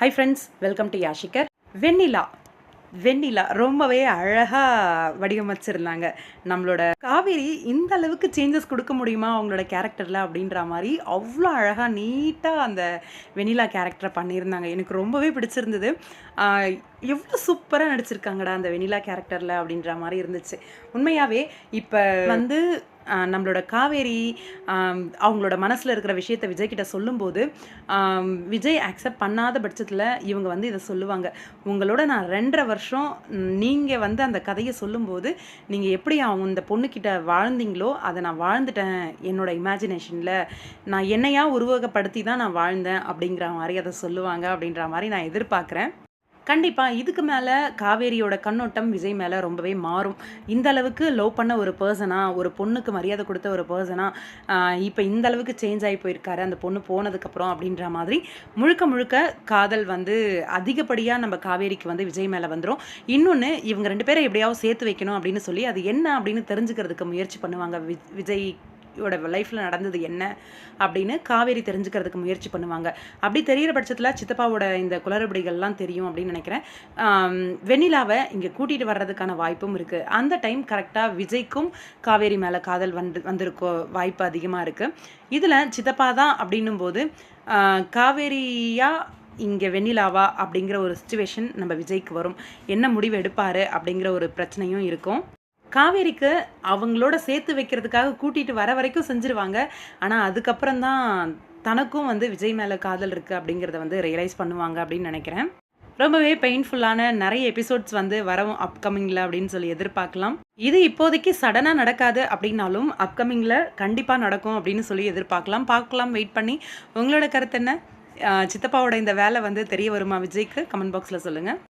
High friends welcome to யாஷிகர் வெண்ணிலா வெண்ணிலா ரொம்பவே அழகாக வடிவமைச்சிருந்தாங்க. நம்மளோட காவேரி இந்த அளவுக்கு சேஞ்சஸ் கொடுக்க முடியுமா அவங்களோட கேரக்டரில் அப்படின்ற மாதிரி அவ்வளோ அழகாக நீட்டாக அந்த வெண்ணிலா கேரக்டரை பண்ணியிருந்தாங்க. எனக்கு ரொம்பவே பிடிச்சிருந்தது. எவ்வளோ சூப்பராக நடிச்சிருக்காங்கடா அந்த வெண்ணிலா கேரக்டரில் அப்படின்ற மாதிரி இருந்துச்சு. உண்மையாகவே இப்போ வந்து நம்மளோட காவேரி அவங்களோட மனசில் இருக்கிற விஷயத்த விஜய் கிட்ட சொல்லும்போது விஜய் அக்செப்ட் பண்ணாத பட்சத்தில் இவங்க வந்து இதை சொல்லுவாங்க. உங்களோட நான் ரெண்டரை வருஷம் நீங்கள் வந்து அந்த கதையை சொல்லும்போது நீங்கள் எப்படி அவங்க இந்த பொண்ணுக்கிட்ட வாழ்ந்தீங்களோ அதை நான் வாழ்ந்துட்டேன் என்னோட இமேஜினேஷனில் நான் என்னையா உருவகப்படுத்தி தான் நான் வாழ்ந்தேன் அப்படிங்கிற மாதிரி அதை சொல்லுவாங்க அப்படின்ற மாதிரி நான் எதிர்பார்க்குறேன். கண்டிப்பாக இதுக்கு மேலே காவேரியோட கண்ணோட்டம் விஜய் மேலே ரொம்பவே மாறும். இந்த அளவுக்கு லவ் பண்ண ஒரு பர்சனாக ஒரு பொண்ணுக்கு மரியாதை கொடுத்த ஒரு பர்சனாக இப்போ இந்த அளவுக்கு சேஞ்ச் ஆகி போயிருக்காரு அந்த பொண்ணு போனதுக்கப்புறம் அப்படின்ற மாதிரி முழுக்க முழுக்க காதல் வந்து அதிகப்படியாக நம்ம காவேரிக்கு வந்து விஜய் மேலே வந்துடும் இன்னொன்று இவங்க ரெண்டு பேரை எப்படியாவது சேர்த்து வைக்கணும் அப்படின்னு சொல்லி அது என்ன அப்படின்னு தெரிஞ்சுக்கிறதுக்கு முயற்சி பண்ணுவாங்க விஜய் யோட லைஃப்பில் நடந்தது என்ன அப்படின்னு காவேரி தெரிஞ்சுக்கிறதுக்கு முயற்சி பண்ணுவாங்க. அப்படி தெரியிற பட்சத்தில் சித்தப்பாவோட இந்த குளறுபடிகள்லாம் தெரியும் அப்படின்னு நினைக்கிறேன். வெண்ணிலாவை இங்கே கூட்டிகிட்டு வர்றதுக்கான வாய்ப்பும் இருக்குது அந்த டைம் கரெக்டாக விஜய்க்கும் காவேரி மேலே காதல் வந்து வந்திருக்கோ வாய்ப்பு அதிகமாக இருக்குது இதில் சித்தப்பா தான் அப்படின்னும் போது காவேரியாக காவேரியா இங்கே வெண்ணிலாவா அப்படிங்கிற ஒரு சுச்சுவேஷன் நம்ம விஜய்க்கு வரும். என்ன முடிவு எடுப்பார் அப்படிங்கிற ஒரு பிரச்சனையும் இருக்கும். காவேரிக்கு அவங்களோட சேர்த்து வைக்கிறதுக்காக கூட்டிகிட்டு வர வரைக்கும் செஞ்சுருவாங்க. ஆனால் அதுக்கப்புறம் தான் தனக்கும் வந்து விஜய் மேலே காதல் இருக்குது அப்படிங்கிறத வந்து ரியலைஸ் பண்ணுவாங்க அப்படின்னு நினைக்கிறேன். ரொம்பவே பெயின்ஃபுல்லான நிறைய எபிசோட்ஸ் வந்து வரவும் அப்கமிங்கில் அப்படின்னு சொல்லி எதிர்பார்க்கலாம். இது இப்போதைக்கு சடனாக நடக்காது அப்படின்னாலும் அப்கமிங்கில் கண்டிப்பாக நடக்கும் அப்படின்னு சொல்லி எதிர்பார்க்கலாம். பார்க்கலாம் வெயிட் பண்ணி. உங்களோட கருத்து என்ன? சித்தப்பாவோட இந்த வேலை வந்து தெரிய வருமா விஜய்க்கு? கமெண்ட் பாக்ஸில் சொல்லுங்கள்